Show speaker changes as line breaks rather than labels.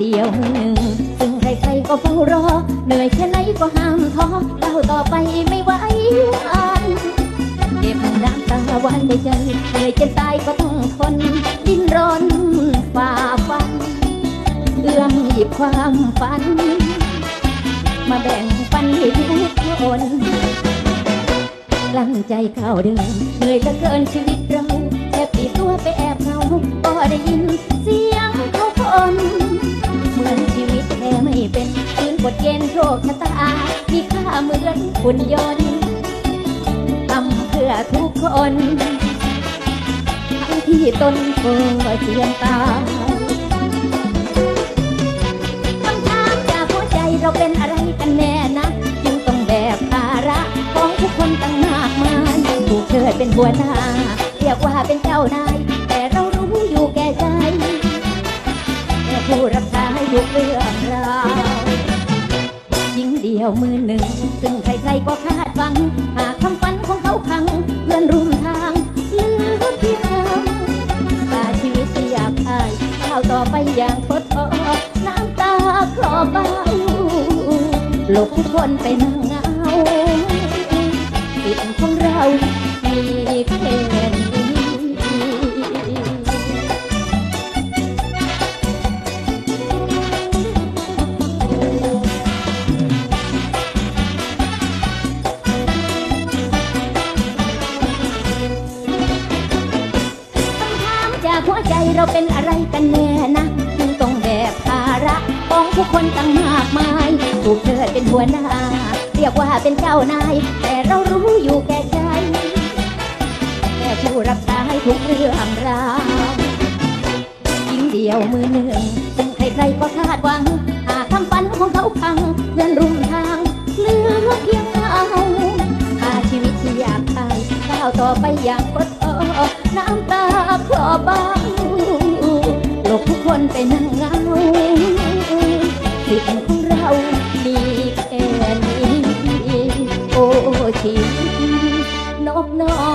เดียวมือหนึ่ง ซึ่งใครๆก็เฝ้ารอ เหนื่อยแค่ไหนก็ห้ามท้อเล่าต่อไปไม่ไหววันเก็บน้ำตาวานในใจเหนื่อยจนตายก็ต้องทน ดิ้นรนฝ่าฟันเอื้อมหยิบความฝัน มาแบ่งปันให้ทุกคนกลั้นใจเข้าเดินเหนื่อยเหลือเกินชีวิตเราแค่ปีตัวไปแอบ กฎเกณฑ์โชคชะตา มีค่าเหมือนหุ่นยนต์ทำเพื่อทุกคน ทั้งที่ตนก็เจียนตายคำถามจากหัวใจเราเป็นอะไรกันแน่นะจึงต้องแบกภาระของทุกคนตั้งมากมายถูกเชิดเป็นหัวหน้า เรียกว่าเป็นเจ้านาย แต่เรารู้อยู่แก่ใจแค่ผู้รับใช้ทุกเรื่องราว เดียวมือหนึ่ง ซึ่งใครๆก็คาดหวัง หากคำฝันของเขาพังเพื่อนร่วมทางเหลือเพียงเราตาชีวิตที่อยากอายก้าวต่อไปอย่างทดทอน้ำตาคลอเบาหลบทุกคนไปนั่งเงาสิทธิ์ของเรามีแค่นี้ เราเป็นอะไรกันแน่นะจึงต้องแบกภาระของผู้คนตั้งมากมายถูกเธอเป็นหัวหน้า เรียกว่าเป็นเจ้านาย แต่เรารู้อยู่แก่ใจแค่ผู้รับใช้ทุกเรื่องราวยิงเดียวมือหนึ่งซึ่งใครๆก็คาดหวัง หากคำฝันของเขาพังเพื่อนร่วมทางเหลือเพียงเงาหาชีวิตที่อยากไปก้าวต่อไปอย่างกดอน้ำตาคลอบา ไปนั่งเงาสิทธิ์ของเรามีแค่นี้ โอ้ชีวิตนกน้อ